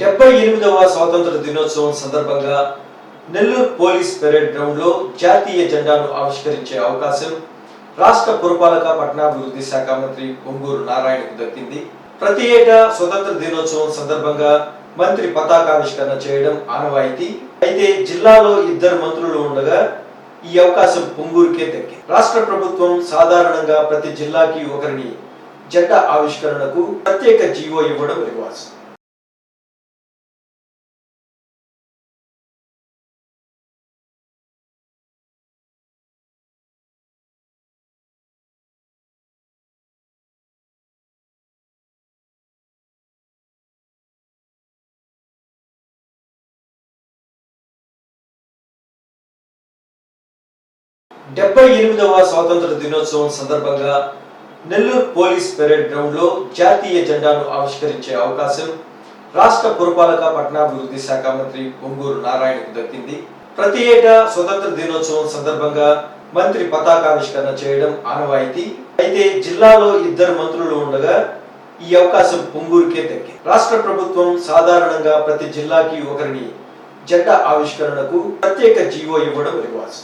డెబ్బై ఎనిమిదవ స్వాతంత్ర దినోత్సవం సందర్భంగా నెల్లూరు పోలీస్ పెరేడ్ గ్రౌండ్లో జాతీయ జెండాను ఆవిష్కరించే అవకాశం రాష్ట్ర పురపాలక పట్టణాభివృద్ధి శాఖ మంత్రి పొంగూరు నారాయణకు దక్కింది. ప్రతి ఏటా స్వతంత్ర దినోత్సవం సందర్భంగా మంత్రి పతాకావిష్కరణ చేయడం ఆనవాయితీ. అయితే జిల్లాలో ఇద్దరు మంత్రులు ఉండగా ఈ అవకాశం పొంగూరుకే దక్కింది. రాష్ట్ర ప్రభుత్వం సాధారణంగా ప్రతి జిల్లాకి ఒకరిని జెండా ఆవిష్కరణకు ప్రత్యేక జీవో ఇవ్వడం నివాసం డెబ్బై ఎనిమిదవ స్వాతంత్ర దినోత్సవం సందర్భంగా నెల్లూరు పోలీస్ పెరేడ్ గ్రౌండ్లో జాతీయ జెండాను ఆవిష్కరించే అవకాశం రాష్ట్ర పురపాలక పట్టణాభివృద్ధి శాఖ మంత్రి పొంగూరు నారాయణకు దక్కింది. ప్రతి ఏటా స్వతంత్ర దినోత్సవం సందర్భంగా మంత్రి పతాకావిష్కరణ చేయడం ఆనవాయితీ. అయితే జిల్లాలో ఇద్దరు మంత్రులు ఉండగా ఈ అవకాశం పొంగూరుకే దక్కింది. రాష్ట్ర ప్రభుత్వం సాధారణంగా ప్రతి జిల్లాకి ఒకరిని జెండా ఆవిష్కరణకు ప్రత్యేక జీవో ఇవ్వడం రివాజ్.